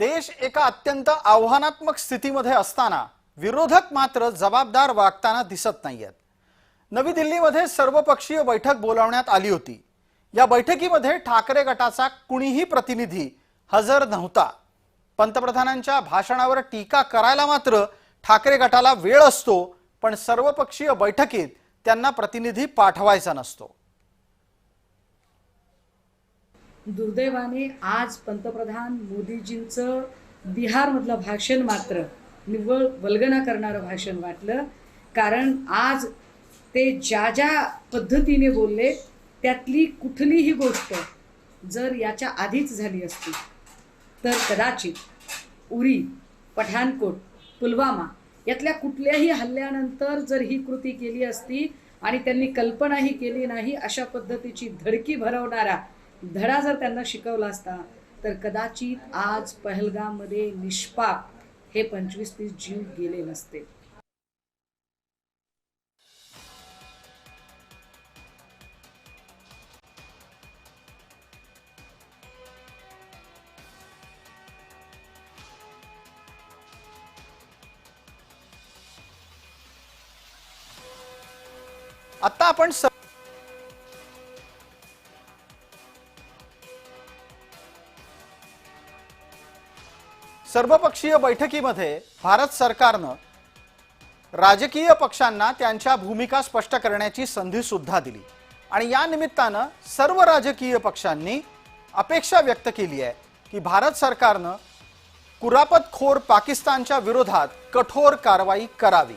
देश एका अत्यंत आव्हानात्मक स्थितीमध्ये असताना विरोधक मात्र जबाबदार वागताना दिसत नाहीयेत. नवी दिल्लीमध्ये सर्वपक्षीय बैठक बोलावण्यात आली होती. या बैठकीमध्ये ठाकरे गटाचा कुणीही प्रतिनिधी हजर नव्हता. पंतप्रधानांच्या भाषणावर टीका करायला मात्र ठाकरे गटाला वेळ असतो पण सर्वपक्षीय बैठकीत त्यांना प्रतिनिधी पाठवायचा नसतो. दुर्दैवाने आज पंतप्रधान मोदीजींचं बिहारमधलं भाषण मात्र निव्वळ वल्गना करणारं भाषण वाटलं. कारण आज ते ज्या ज्या पद्धतीने बोलले त्यातली कुठलीही गोष्ट जर याच्या आधीच झाली असती तर कदाचित उरी पठाणकोट पुलवामा यातल्या कुठल्याही हल्ल्यानंतर जर ही कृती केली असती आणि त्यांनी कल्पनाही केली नाही अशा पद्धतीची धडकी भरवणारा धडा जर त्यांना शिकवला असता तर कदाचित आज पहलगाममध्ये निष्पाप हे पंचवीस तीस जीव गेले नसते. आता आपण सर्वपक्षीय बैठकीमध्ये भारत सरकारनं राजकीय पक्षांना त्यांच्या भूमिका स्पष्ट करण्याची संधी सुद्धा दिली. आणि या निमित्तानं सर्व राजकीय पक्षांनी अपेक्षा व्यक्त केली आहे की भारत सरकारनं कुरापतखोर पाकिस्तानच्या विरोधात कठोर कारवाई करावी.